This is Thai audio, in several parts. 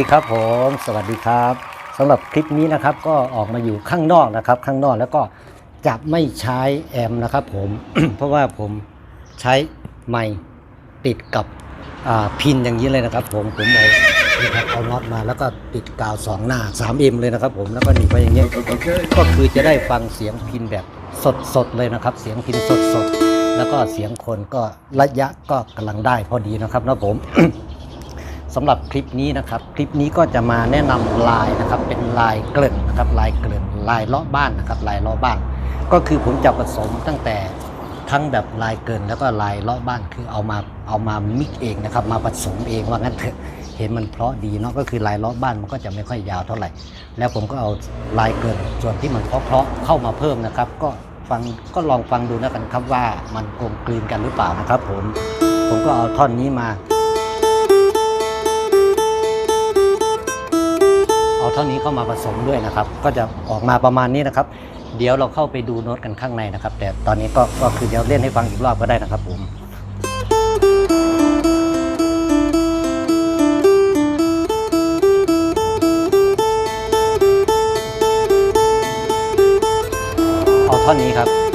วัสดีครับผม สวัสดีครับสำหรับคลิปนี้นะครับก็ออกมาอยู่ข้างนอกนะครับ ข้างนอกแล้วก็จะไม่ใช้แอมนะครับผม เพราะว่าผมใช้ไมค์ติดกับพินอย่างนี้เลยนะครับ ผมผมเอานี่ครับเอาน็อตมาแล้วก็ติดกาวสองหน้า 3M เลยนะครับ ผมแล้วก็หนีไปอย่างเงี้ยก็คือจะได้ฟังเสียงพินแบบสดๆเลยนะครับ เสียงพินสดๆแล้วก็เสียงคนก็ระยะก็กำลังได้พอดีนะครับนะผม สำหรับคลิปนี้นะครับ คลิปนี้ก็จะมาแนะนำลายนะครับ เป็นลายเกลื่นนะครับ ลายเกลื่นลายเลาะบ้านนะครับ ลายเลาะบ้าน ก็คือผมจะผสมตั้งแต่ทั้งแบบลายเกินแล้วก็ลายเลาะบ้านคือเอามาเอามามิกเองนะครับ มาผสมเองว่างั้นเถอะเห็นมันเพราะดีเนาะก็คือลายเลาะบ้านมันก็จะไม่ค่อยยาวเท่าไหร่ แล้วผมก็เอาลายเกินส่วนที่มันเพราะๆเข้ามาเพิ่มนะครับ ก็ฟังก็ลองฟังดูนะกันครับว่ามันกลมกลืนกันหรือเปล่านะครับ ผมผมก็เอาท่อนนี้มา เท่านี้เข้ามาผสมด้วยนะครับ ก็จะออกมาประมาณนี้นะครับ เดี๋ยวเราเข้าไปดูโน้ตกันข้างในนะครับ แต่ตอนนี้ก็ก็คือเดี๋ยวเล่นให้ฟังอีกรอบก็ได้นะครับผมเอาท่อนนี้ครับ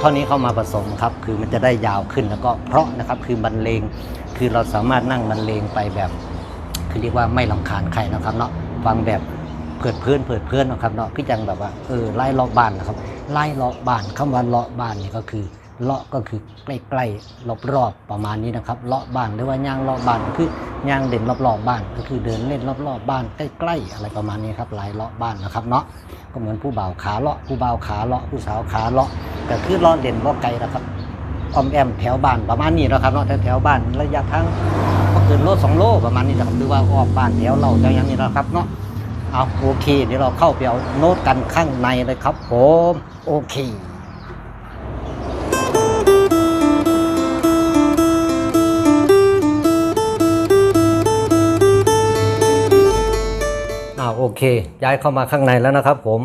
เท่านี้เข้ามาผสมครับ คือมันจะได้ยาวขึ้นแล้วก็เพราะนะครับคือบรรเลงคือเราสามารถนั่งบรรเลงไปแบบ คือเรียกว่าไม่ลำคาญใครนะครับเนาะฟังแบบเพิดเพื่อนเพิดเพื่อนนะครับเนาะพี่จังแบบว่าเออไล่เลาะบ้านนะครับ ไล่เลาะบ้านคำว่าเลาะบ้านนี่ก็คือเลาะก็คือใกล้ๆรอบๆประมาณนี้นะครับเลาะบ้านหรือว่าย่างเลาะบ้านก็คือย่างเด่นรอบๆบ้าน ก็คือเดินเล่นรอบๆบ้านใกล้ๆอะไรประมาณนี้ครับไลายเลาะบ้านนะครับเนาะ ก็เหมือนผู้บ่าวขาเลาะผู้บ่าวขาเลาะผู้สาวขาเลาะแต่คือเลาะเด่นเลาะไกลนะครับออมแอมแถวบ้านประมาณนี้นะครับเนาะแถวแถวบ้านระยะทางก็เกินโลสองโลประมาณนี้นะครับหรือว่าออกบ้านแถวเราจะอย่างนี้นะครับเนาะเอาโอเคเดี๋ยวเราเข้าไปเอาโน้ตกันข้างในเลยครับผมโอเคาโอเค ย้ายเข้ามาข้างในแล้วนะครับผม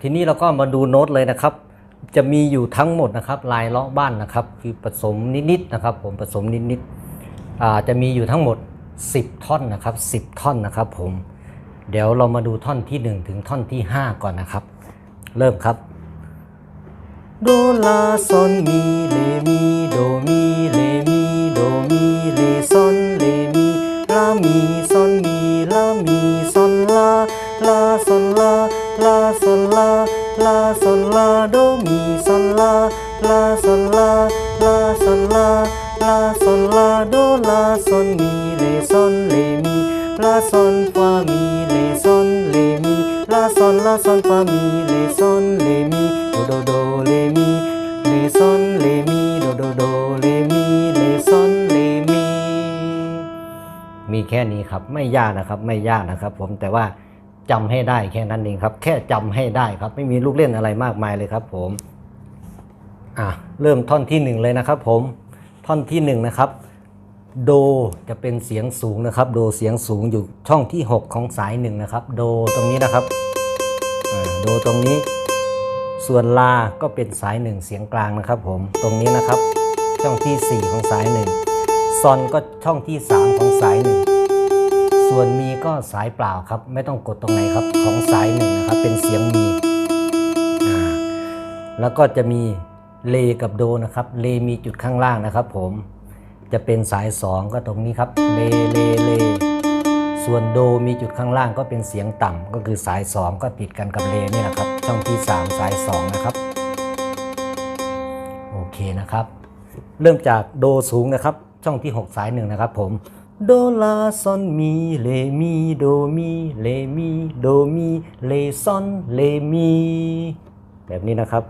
ทีนี้เราก็มาดูโน้ตเลยนะครับ จะมีอยู่ทั้งหมดนะครับ ลายเลาะบ้านนะครับ คือผสมนิดๆนะครับ ผมผสมนิดๆอ่าจะมีอยู่ทั้งหมด 10 ท่อนนะครับ 10 ท่อนนะครับ ผม เดี๋ยวเรามาดูท่อนที่ 1 ถึงท่อนที่ 5 ก่อนนะครับ เริ่มครับโดลาซอนมีเลมีโดมีเลมีโดมีเลซอนเลมีลามี ลาลาซอนลาโดมีซอนลาลาซอนลาลาซอนลาลาซอนลาโดลาซอนมีเลซอนเลมีลาซอนฟามีเลซอนเลมีลาซอนลาซอนฟามีเลซอนเลมีโดโดโดเลมีเลซอนเลมีโดโดโดเลมีเลซอนเลมีมีแค่นี้ครับไม่ยากนะครับไม่ยากนะครับ ผมแต่ว่า จำให้ได้แค่นั้นเองครับ แค่จำให้ได้ครับ ไม่มีลูกเล่นอะไรมากมายเลยครับ ผมอะเริ่มท่อนที่หนึ่งเลยนะครับ ผมท่อนที่หนึ่งนะครับโดจะเป็นเสียงสูงนะครับ โดเสียงสูงอยู่ช่องที่ 6 ของสายหนึ่งนะครับ โดตรงนี้นะครับโดตรงนี้ ส่วนลาก็เป็นสายหนึ่งเสียงกลางนะครับ ผมตรงนี้นะครับ ช่องที่ 4 ของสายหนึ่งซอนก็ช่องที่ 3 ของสายหนึ่ง ส่วนมีก็สายเปล่าครับ ไม่ต้องกดตรงไหนครับของสายหนึ่งนะครับ เป็นเสียงมีแล้วก็จะมีเลกับโดนะครับ เลมีจุดข้างล่างนะครับ ผมจะเป็นสาย 2 ก็ตรงนี้ครับเลเลเลส่วนโดมีจุดข้างล่างก็เป็นเสียงต่ำก็คือสาย 2 ก็ติดกันกับเลนี่นะครับ ช่องที่ 3 สาย 2 นะครับ โอเคนะครับ เริ่มจากโดสูงนะครับ ช่องที่ 6 สายหนึ่งนะครับผม โดลาซอนมีเลมีโดมีเลมีโดมีเลซอนเลมีแบบนี้นะครับ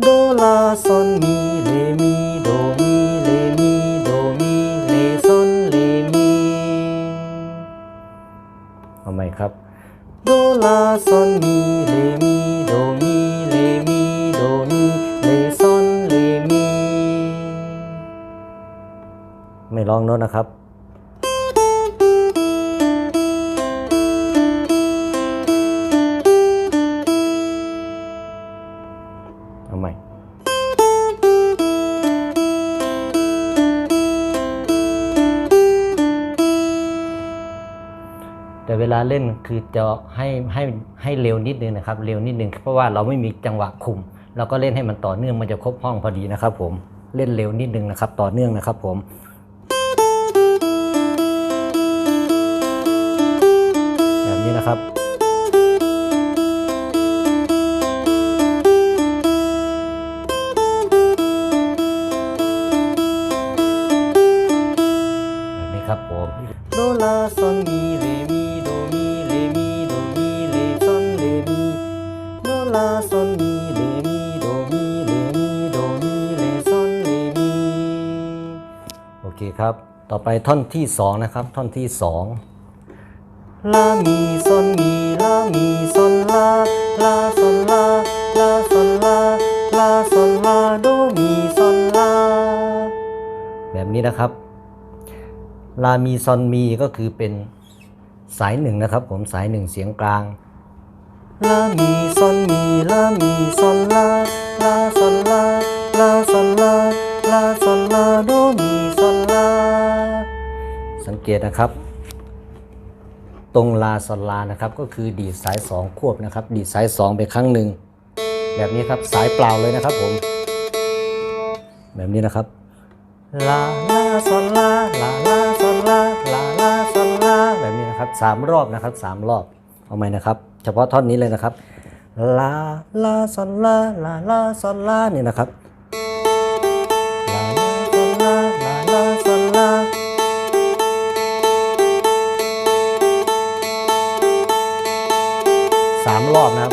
โดลาซอนมีเลมีโดมีเลมีโดมีเลซอนเลมีเอาไหมครับโดลาซอนมีเลมี ลองโน้ตนะครับ เอามแต่เวลาเล่นคือจะให้ให้ให้เร็วนิดนึงนะครับ เร็วนิดนึงเพราะว่าเราไม่มีจังหวะคุมเราก็เล่นให้มันต่อเนื่องมันจะครบห้องพอดีนะครับผมเล่นเร็วนิดนึงนะครับ ต่อเนื่องนะครับผม นี้นะครับนี้ครับผมโดลาซอนมีเลมีโดมีเลมีโดมีเลซอนเลมีโดลาซอนมีเลมีโดมีเลมีโดมีเลซอนเลมีโอเคครับ ต่อไปท่อนที่สองนะครับ ท่อนที่สอง ลามีซอนมีลามีซอนลาลาซอนลาลาซอนลาลาซอนลาโดมีซอนลาแบบนี้นะครับลามีซอนมีก็คือเป็นสายหนึ่งนะครับ ผมสายหนึ่งเสียงกลางลามีซอนมีลามีซอนลาลาซอนลาลาซอนลาลาซอนลาโดมีซอนลาสังเกตนะครับ ตรงลาซอนลานะครับก็คือดีดสายสองควบนะครับ ดีดสายสองไปครั้งหนึ่งแบบนี้ครับสายเปล่าเลยนะครับผม แบบนี้นะครับลาลาซอนลาลาลาซอนลาลาลาซอนลาแบบนี้นะครับสามรอบนะครับสามรอบเอาไหมนะครับ เฉพาะท่อนนี้เลยนะครับลาลาซอนลาลาลาซอนลาเนี่ยนะครับ รอบนะครับ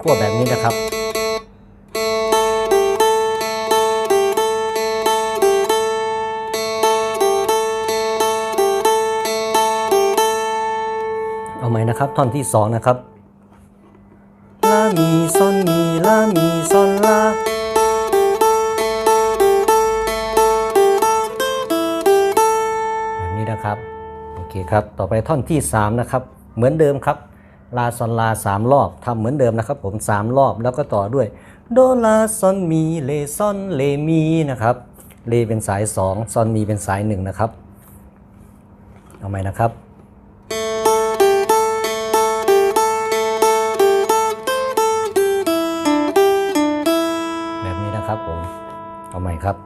ขั้วแบบนี้นะครับเอาไหมนะครับท่อนที่สองนะครับลามีซอนมีลามีซอนลา คครับ ต่อไปท่อนที่สามนะครับ เหมือนเดิมครับ ลาซอนลาสามรอบทำเหมือนเดิมนะครับ ผมสามรอบแล้วก็ต่อด้วยโดลาซอนมีเลซอนเลมีนะครับเลเป็นสายสองซอนมีเป็นสายหนึ่งนะครับ เอาไหมนะครับแบบนี้นะครับผมเอาใหม่ครับ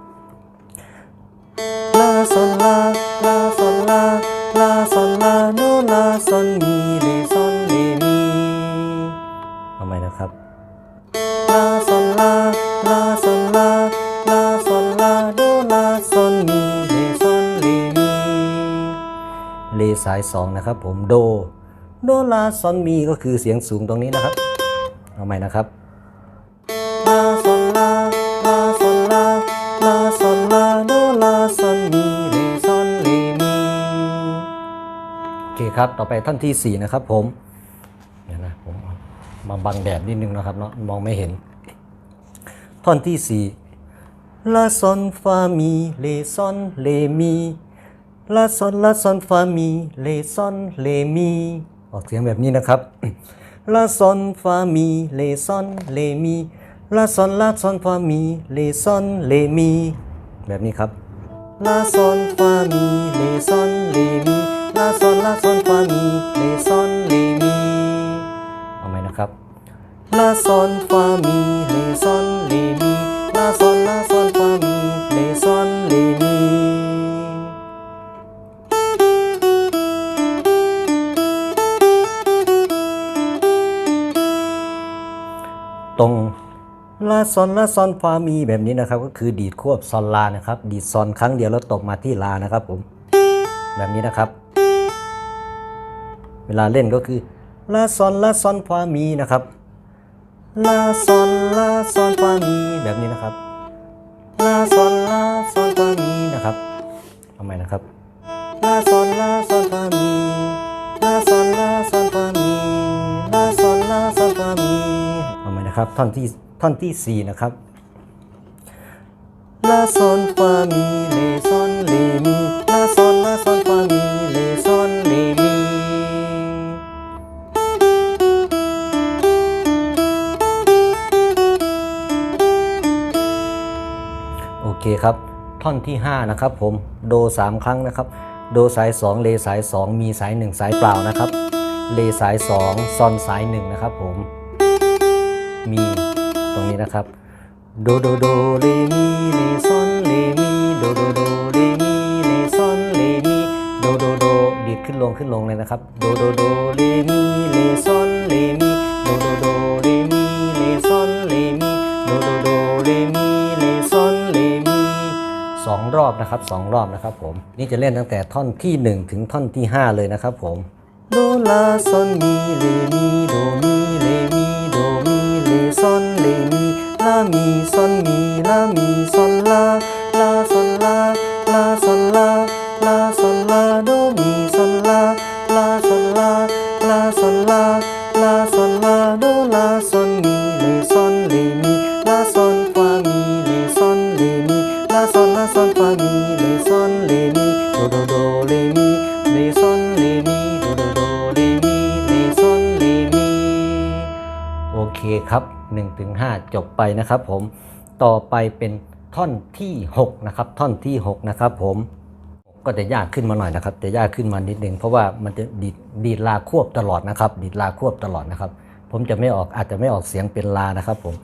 ลาซอนลา ลาซอนลา ลาซอนลาโดลาซอนมีเลซอนเลมีเอาใหม่นะครับลาซอนลาลาซอนลาลาซอนลาโดลาซอนมีเลซอนเลมีเลสายสองนะครับผมโดโดลาซอนมีก็คือเสียงสูงตรงนี้นะครับ เอาใหม่นะครับ โอเครับ ต่อไปท่อนที่ 4 นะครับผมเดี๋ยนะผมามาบังแดดนิดนึงนะครับเนาะมองไม่เห็น ท่อนที่ 4 ลาซอนฟามีเลซอนเลมีลาซอนลาซอนฟามีเลซอนเลมีออกเสียงแบบนี้นะครับลาซอนฟามีเลซอนเลมีลาซอนลาซอนฟามีเลซอนเลมีแบบนี้ครับลาซอนฟามีเลซอนเลมี ลาซอนลาซอนฟามีเลซอนเลมีเอาไหมนะครับลาซอนฟามีเลซอนเลมีลาซอนลาซอนฟามีเลซอนเลมีตรงลาซอนลาซอนฟามีแบบนี้นะครับ ก็คือดีดควบซอนลานะครับ ดีดซอนครั้งเดียวแล้วตกมาที่ลานะครับผมแบบนี้นะครับ เวลาเล่นก็คือลาซอนลาซอนฟามีนะครับลาซอนลาซอนฟามีแบบนี้นะครับลาซอนลาซอนฟามีนะครับเอาใหม่นะครับลาซอนลาซอนฟามีลาซอนลาซอนฟามีลาซอนลาซอนฟามีเอาใหม่นะครับท่อนที่ท่อนที่สี่นะครับลาซอนฟามีเลซอนเลมี ครับ ท่อนที่ 5 นะครับผมโด 3 ครั้งนะครับ โดสาย 2 เลสาย 2 มีสาย 1 สายเปล่านะครับ เลสาย 2 ซอนสาย 1 นะครับผม มีตรงนี้นะครับ โดโดโดเรมีเลซอนเลมีโดโดโดเรมีเลซอนเลมีโดโดโดดีดขึ้นลงขึ้นลงเลยนะครับ โดโดโดเรมีเลซอนเลมีโดโดโด 2 รอบนะครับ2รอบนะครับผมนี่จะเล่นตั้งแต่ท่อนที่ 1 ถึงท่อนที่ 5 เลยนะครับผมโดลาซอนมีเลมีโดมีเลมีโดมีเลซอนเลมีลามีซอนมีลามีซอนลาลาซอนลาลาซอนลาลาซอนลาโดมี เคครับ1ถึง5จบไปนะครับผมต่อไปเป็นท่อนที่ 6 นะครับ ท่อนที่ 6 นะครับผมก็จะยากขึ้นมาหน่อยนะครับ จะยากขึ้นมานิดนึง เพราะว่ามันจะดีดดีดลาควบตลอดนะครับ ดีดลาควบตลอดนะครับ ผมจะไม่ออกอาจจะไม่ออกเสียงเป็นลานะครับผม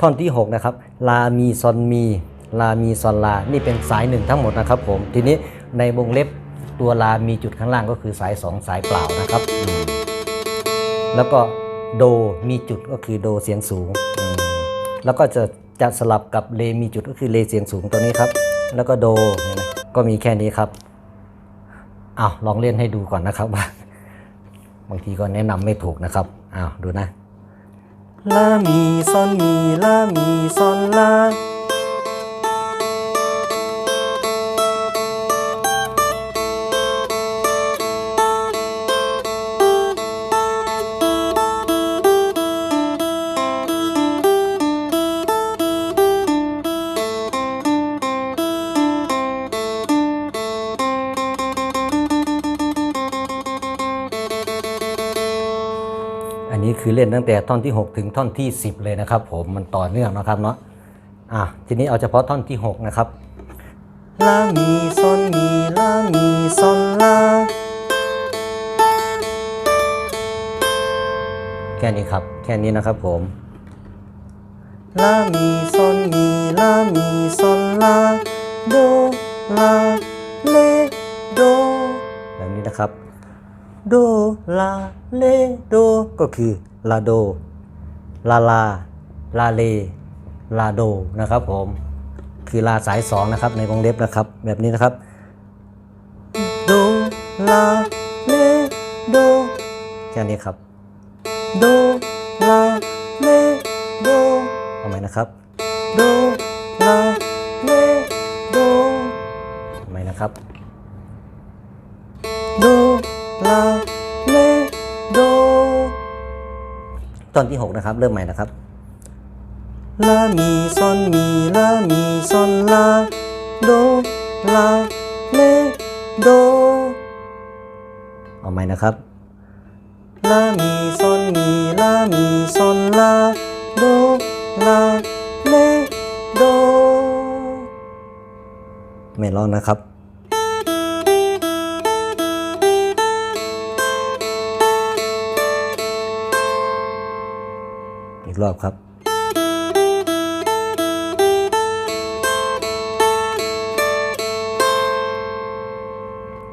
ท่อนที่ 6 นะครับ ลามีซอนมี ลามีซอนลา นี่เป็นสายหนึ่งทั้งหมดนะครับผมทีนี้ในวงเล็บตัวลามีจุดข้างล่างก็คือสาย 2 สายเปล่านะครับ แล้วก็ โดมีจุดก็คือโดเสียงสูง แล้วก็จะจะสลับกับเลมีจุดก็คือเลเสียงสูงตัวนี้ครับ แล้วก็โดเห็นไหมก็มีแค่นี้ครับอ้าวลองเล่นให้ดูก่อนนะครับว่าบางทีก็แนะนำไม่ถูกนะครับอ้าวดูนะลามีซอนมีลามีซอนลา ล่นตั้งแต่ท่อนที่ 6 ถึงท่อนที่ 10 เลยนะครับ ผมมันต่อเนื่องนะครับเนาะอะทีนี้เอาเฉพาะท่อนที่ 6 นะครับลามีซอนมีลามีซอนลาแค่นี้ครับ แค่นี้นะครับผมลามีซอนมีลามีซอนลาโดลาเลโดแบบนี้นะครับ โดลาเลโดก็คือ ลาโด ลาลา ลาเล ลาโดนะครับผมคือลาสายสองนะครับในวงเล็บนะครับ แบบนี้นะครับโดลาเลโดแค่นี้ครับโดลาเลโดเอาใหม่นะครับโดลาเลโดเอาใหม่นะครับโดลา ตอนที่ 6 นะครับ เริ่มใหม่นะครับลามีซอนมีลามีซอนลาโดลาเลโดเอาใหม่นะครับลามีซอนมีลามีซอนลาโดลาเลโดไม่ร้องนะครับ อีกรอบครับ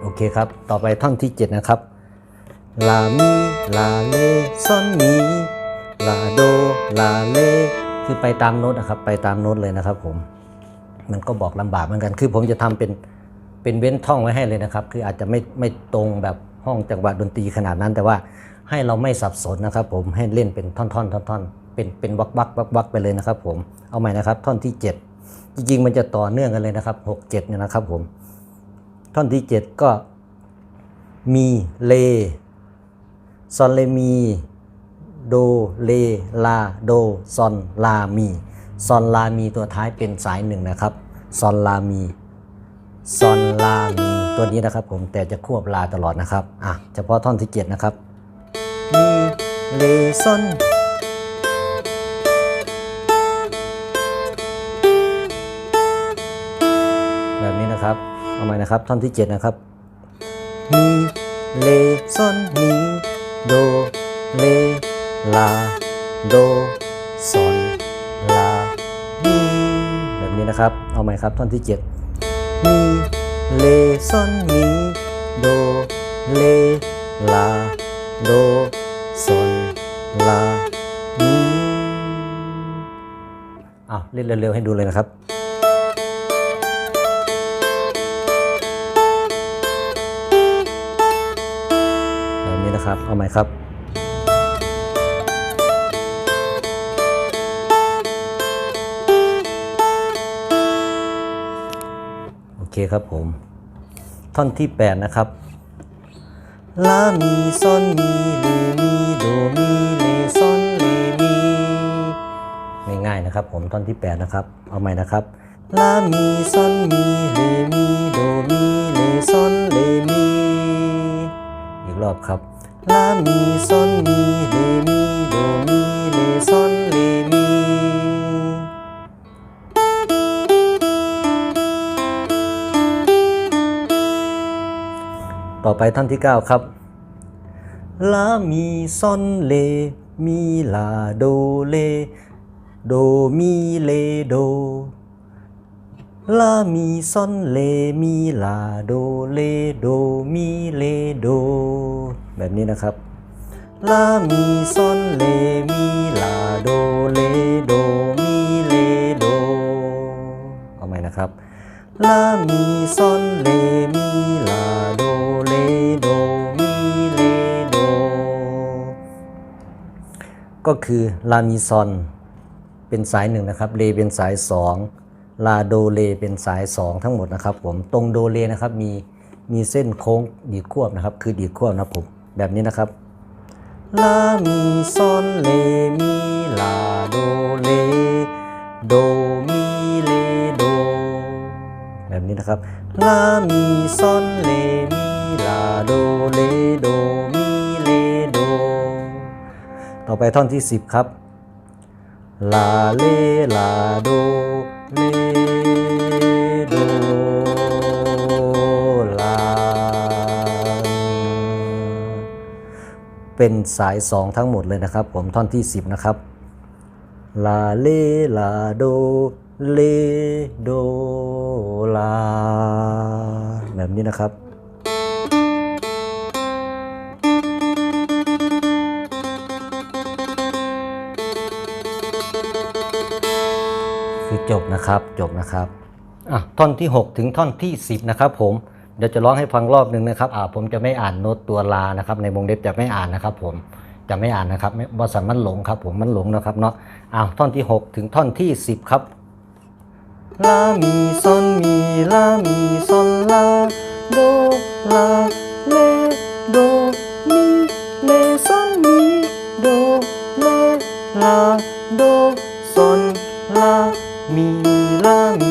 โอเคครับ ต่อไปท่อนที่ 7 นะครับ ลามี ลาเลซอนมี ลาโด ลาเล คือไปตามโน้ตนะครับ ไปตามโน้ตเลยนะครับผม มันก็บอกลำบากเหมือนกัน คือผมจะทำเป็น เป็นเว้นท่องไว้ให้เลยนะครับ คืออาจจะไม่ ไม่ตรงแบบห้องจังหวะดนตรีขนาดนั้น แต่ว่าให้เราไม่สับสนนะครับผม ให้เล่นเป็นท่อนๆท่อนๆ เป็นเป็นวักวักวักวักไปเลยนะครับ ผมเอาใหม่นะครับ ท่อนที่ 7 จริงๆ มันจะต่อเนื่องกันเลยนะครับ 6 7เนี่ยนะครับผมท่อนที่ 7 ก็มีเลซอนเลมีโดเลลาโดซอนลามีซอนลามีตัวท้ายเป็นสายหนึ่งนะครับซอนลามีซอนลามีตัวนี้นะครับ ผมแต่จะควบลาตลอดนะครับอะเฉพาะท่อนที่ 7 นะครับมีเลซอน เอาใหม่นะครับ ท่อนที่ 7 นะครับ มีเลซอนมีโดเลลาโดซอนลามีแบบนี้นะครับ เอาใหม่ครับท่อนที่ 7 มีเลซอนมีโดเลลาโดซอนลามีอ้าวเล่นเร็วๆให้ดูเลยนะครับ ครับ เอาใหมครับ โอเคครับผม ท่อนที่ 8 นะครับลามีซอนมีเลมีโดมีเลซอนเลมีง่ายๆนะครับ ผมท่อนที่ 8 นะครับ เอาใหม่นะครับลามีซอนมีเลมีโดมีเลซอนเลมี อีกรอบครับ ลามีซอนมีเลมีโดมีเลซอนเลมี ต่อไปท่อนที่ 9 ครับ ลามีซอนเลมีลาโดเลโดมีเลโดลามีซอนเลมีลาโดเลโดมีเลโด แบบนี้นะครับลามีซอนเลมีลาโดเลโดมีเลโดเอาใหม่นะครับลามีซอนเลมีลาโดเลโดมีเลโดก็คือลามีซอนเป็นสายหนึ่งนะครับเลเป็นสายสองลาโดเลเป็นสายสองทั้งหมดนะครับผมตรงโดเลนะครับมีมีเส้นโค้งดีควบนะครับ คือดีควบนะครับผม แบบนี้นะครับลามีซอนเลมีลาโดเลโดมีเลโดแบบนี้นะครับลามีซอนเลมีลาโดเลโดมีเลโดต่อไปท่อนที่ 10 ครับลาเลลาโดเลโด เป็นสายสองทั้งหมดเลยนะครับ ผมท่อนที่ 10 นะครับ ลาเลลาโดเลโดลาแบบนี้นะครับคือจบนะครับจบนะครับอะท่อนที่ 6 ถึงท่อนที่ 10 นะครับผม เดี๋ยวจะร้องให้ฟังรอบหนึ่งนะครับอ่าผมจะไม่อ่านโน้ตตัวลานะครับ ในวงเล็บจะไม่อ่านนะครับ ผมจะไม่อ่านนะครับไม่บอสันมันหลงครับ ผมมันหลงนะครับเนาะอ้าวท่อนที่ 6 ถึงท่อนที่ 10 ครับลา มีซอน มีลา มีซอนลา โด ลา เล โด มี เลซอน มี โด เล ลา โดซอนลา มี ลา มี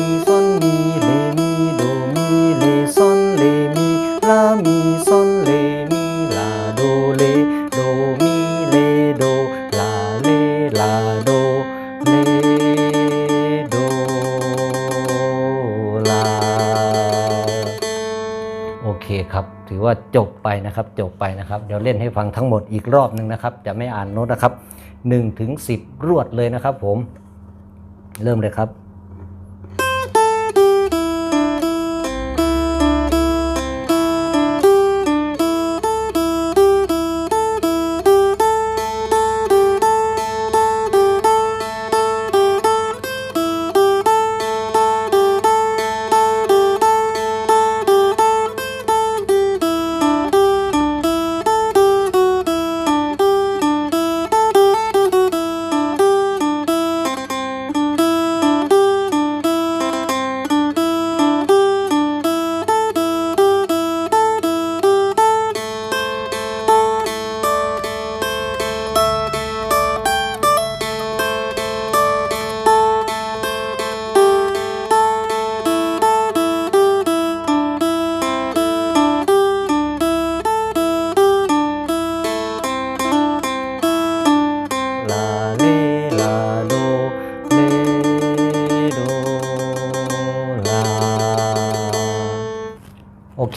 ลา โอเคครับ ถือว่าจบไปนะครับ จบไปนะครับ เดี๋ยวเล่นให้ฟังทั้งหมดอีกรอบหนึ่งนะครับ จะไม่อ่านโน้ตนะครับ1ถึง10 รวดเลยนะครับผม เริ่มเลยครับ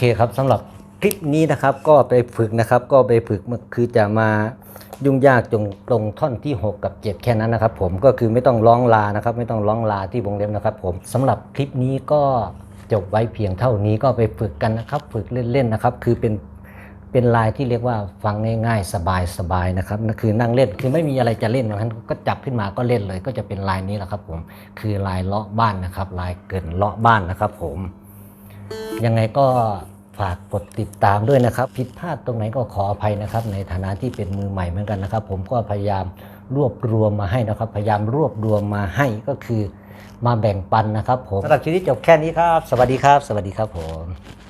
คครับสำหรับคลิปนี้นะครับก็ไปฝึกนะครับ ก็ไปฝึกมันคือจะมายุ่งยากจงตรงท่อนที่ 6 กับ 7 แค่นั้นนะครับ ผมก็คือไม่ต้องร้องลานะครับ ไม่ต้องร้องลาที่วงเล็บนะครับ ผมสำหรับคลิปนี้ก็จบไว้เพียงเท่านี้ก็ไปฝึกกันนะครับ ฝึกเล่นๆนะครับ คือเป็นเป็นลายที่เรียกว่าฟังง่าย ๆ สบายๆนะครับนั่นคือนั่งเล่นคือไม่มีอะไรจะเล่นนั้นก็จับขึ้นมาก็เล่นเลย ก็จะเป็นลายนี้แหละครับ ผมคือลายเลาะบ้านนะครับ ลายเกินเลาะบ้านนะครับ ผมยังไงก็ ฝากกดติดตามด้วยนะครับ ผิดพลาดตรงไหนก็ขออภัยนะครับ ในฐานะที่เป็นมือใหม่เหมือนกันนะครับ ผมก็พยายามรวบรวมมาให้นะครับ พยายามรวบรวมมาให้ก็คือมาแบ่งปันนะครับ ผมสำหรับคลิปนี้จบแค่นี้ครับ สวัสดีครับ สวัสดีครับผม